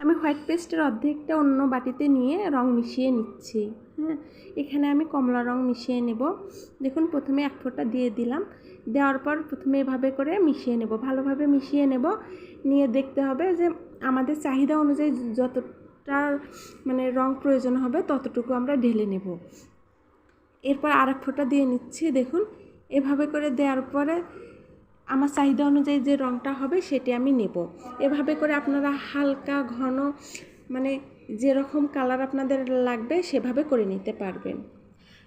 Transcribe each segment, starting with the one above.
আমি হোয়াইট পেস্টের অর্ধেকটা অন্য বাটিতে নিয়ে রং মিশিয়ে নিচ্ছি। হ্যাঁ এখানে আমি কমলা রং মিশিয়ে নেব। দেখুন, প্রথমে এক ফোঁটা দিয়ে দিলাম। দেওয়ার পর প্রথমে এভাবে করে মিশিয়ে নেব। ভালোভাবে মিশিয়ে নেব। নিয়ে দেখতে হবে যে আমাদের চাহিদা অনুযায়ী যতটা মানে রং প্রয়োজন হবে, ততটুকু আমরা ঢেলে নেব। এরপর আর এক ফোঁটা দিয়ে নিচ্ছি। দেখুন, এভাবে করে দেওয়ার পরে আমার চাহিদা অনুযায়ী যে রঙটা হবে সেটি আমি নেব। এভাবে করে আপনারা হালকা, ঘন মানে যেরকম কালার আপনাদের লাগবে সেভাবে করে নিতে পারবেন।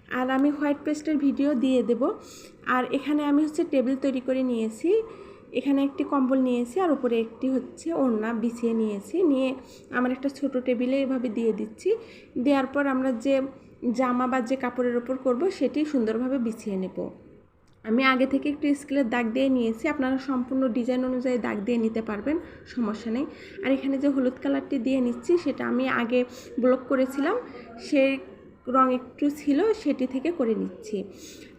আর আমি হোয়াইট পেস্টের ভিডিও দিয়ে দেব। আর এখানে আমি হচ্ছে টেবিল তৈরি করে নিয়েছি। এখানে একটি কম্বল নিয়েছি আর উপরে একটি হচ্ছে ওড়না বিছিয়ে নিয়েছি। নিয়ে আমার একটা ছোট টেবিলে এভাবে দিয়ে দিচ্ছি। দেওয়ার পর আমরা যে জামা বা যে কাপড়ের ওপর করব সেটি সুন্দরভাবে বিছিয়ে নেব। আমি আগে থেকে একটু স্কেলের দাগ দিয়ে নিয়েছি। আপনারা সম্পূর্ণ ডিজাইন অনুযায়ী দাগ দিয়ে নিতে পারবেন, সমস্যা নেই। আর এখানে যে হলুদ কালারটি দিয়ে নিচ্ছি, সেটা আমি আগে ব্লক করেছিলাম। সেই রং একটু ছিল, সেটি থেকে করে নিচ্ছি।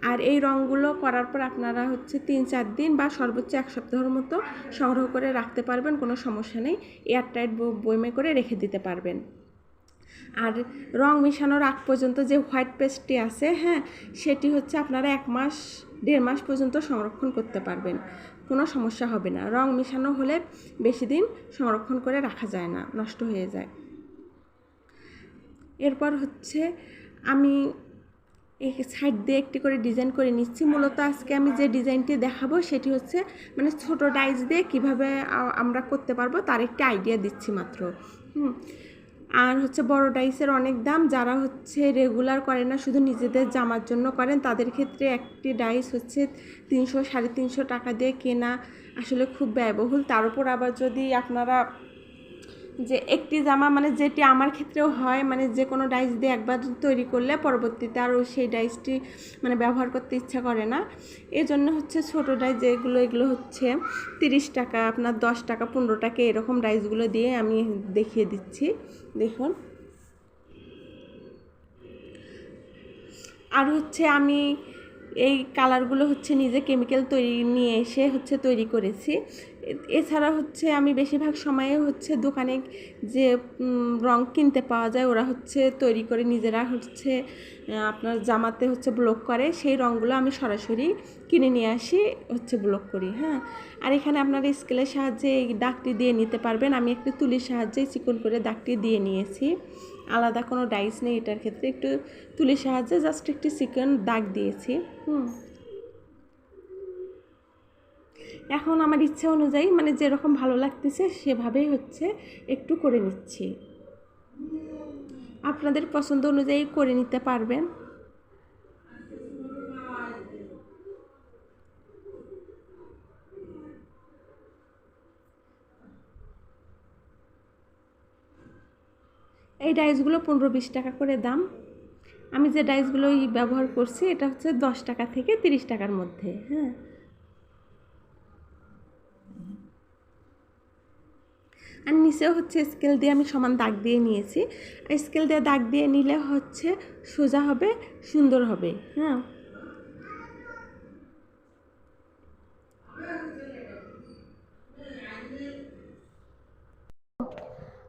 আর এই রঙগুলো করার পর আপনারা হচ্ছে তিন চার দিন বা সর্বোচ্চ এক সপ্তাহের মতো সংগ্রহ করে রাখতে পারবেন, কোনো সমস্যা নেই। এয়ারটাইট বইমে করে রেখে দিতে পারবেন। আর রং মেশানোর আগ পর্যন্ত যে হোয়াইট পেস্টটি আছে হ্যাঁ সেটি হচ্ছে আপনারা এক মাস, দেড় মাস পর্যন্ত সংরক্ষণ করতে পারবেন। কোনো সমস্যা হবে না। রং মেশানো হলে বেশি দিন সংরক্ষণ করে রাখা যায় না, নষ্ট হয়ে যায়। এরপর হচ্ছে আমি এই সাইড দিয়ে একটি করে ডিজাইন করে নিচ্ছি। মূলত আজকে আমি যে ডিজাইনটি দেখাবো সেটি হচ্ছে মানে ছোট ডাইস দিয়ে কীভাবে আমরা করতে পারব তার একটি আইডিয়া দিচ্ছি মাত্র। হুম আর হচ্ছে বড় ডাইসের অনেক দাম, যারা হচ্ছে রেগুলার করে না, শুধু নিজেদের জামার জন্য করেন, তাদের ক্ষেত্রে একটি ডাইস হচ্ছে তিনশো, সাড়ে তিনশো টাকা দিয়ে কেনা আসলে খুব ব্যয়বহুল। তার উপর আবার যদি আপনারা যে একটি জামা মানে যেটি আমার ক্ষেত্রেও হয় মানে যে কোনো ডাইস দিয়ে একবার তৈরি করলে পরবর্তীতে আরও সেই ডাইসটি মানে ব্যবহার করতে ইচ্ছা করে না। এই জন্য হচ্ছে ছোটো ডাইস যেগুলো, এগুলো হচ্ছে তিরিশ টাকা, আপনার দশ টাকা, পনেরো টাকা এরকম ডাইসগুলো দিয়ে আমি দেখিয়ে দিচ্ছি। দেখুন। আর হচ্ছে আমি এই কালারগুলো হচ্ছে নিজে কেমিক্যাল তৈরি নিয়ে এসে হচ্ছে তৈরি করেছি। এছাড়া হচ্ছে আমি বেশিরভাগ সময়ে হচ্ছে দোকানে যে রং কিনতে পাওয়া যায় ওরা হচ্ছে তৈরি করে নিজেরা হচ্ছে আপনার জামাতে হচ্ছে ব্লক করে, সেই রঙগুলো আমি সরাসরি কিনে নিয়ে আসি, হচ্ছে ব্লক করি হ্যাঁ। আর এখানে আপনারা স্কেলের সাহায্যে এই দাগটি দিয়ে নিতে পারবেন। আমি একটু তুলির সাহায্যে চিকন করে দাগটি দিয়ে নিয়েছি। আলাদা কোনো ডাইস নেই এটার ক্ষেত্রে। একটু তুলির সাহায্যে জাস্ট একটি চিকেন দাগ দিয়েছি। হুম। এখন আমার ইচ্ছে অনুযায়ী মানে যেরকম ভালো লাগতেছে সেভাবেই হচ্ছে, একটু করে নিচ্ছি। আপনাদের পছন্দ অনুযায়ী করে নিতে পারবেন। এই ডাইসগুলো পনেরো বিশ টাকা করে দাম। আমি যে ডাইসগুলো ব্যবহার করছি, এটা হচ্ছে দশ টাকা থেকে তিরিশ টাকার মধ্যে হ্যাঁ। আর নিচেও হচ্ছে স্কেল দিয়ে আমি সমান দাগ দিয়ে নিয়েছি। স্কেল দিয়ে দাগ দিয়ে নিলে হচ্ছে সোজা হবে, সুন্দর হবে হ্যাঁ।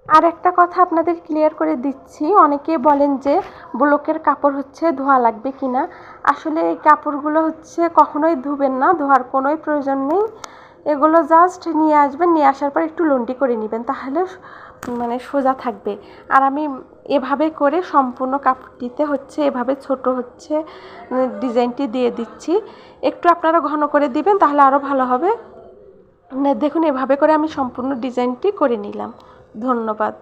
আর একটা কথা আপনাদের ক্লিয়ার করে দিচ্ছি। অনেকে বলেন যে ব্লকের কাপড় হচ্ছে ধোয়া লাগবে কি না আসলে এই কাপড়গুলো হচ্ছে কখনোই ধুবেন না, ধোয়ার কোনোই প্রয়োজন নেই। এগুলো জাস্ট নিয়ে আসবেন, নিয়ে আসার পর একটু লন্ডি করে নেবেন, তাহলে মানে সোজা থাকবে। আর আমি এভাবে করে সম্পূর্ণ কাপড়টিতে হচ্ছে এভাবে ছোট হচ্ছে ডিজাইনটি দিয়ে দিচ্ছি। একটু আপনারা ঘন করে দিবেন, তাহলে আরও ভালো হবে। দেখুন, এভাবে করে আমি সম্পূর্ণ ডিজাইনটি করে নিলাম। ধন্যবাদ।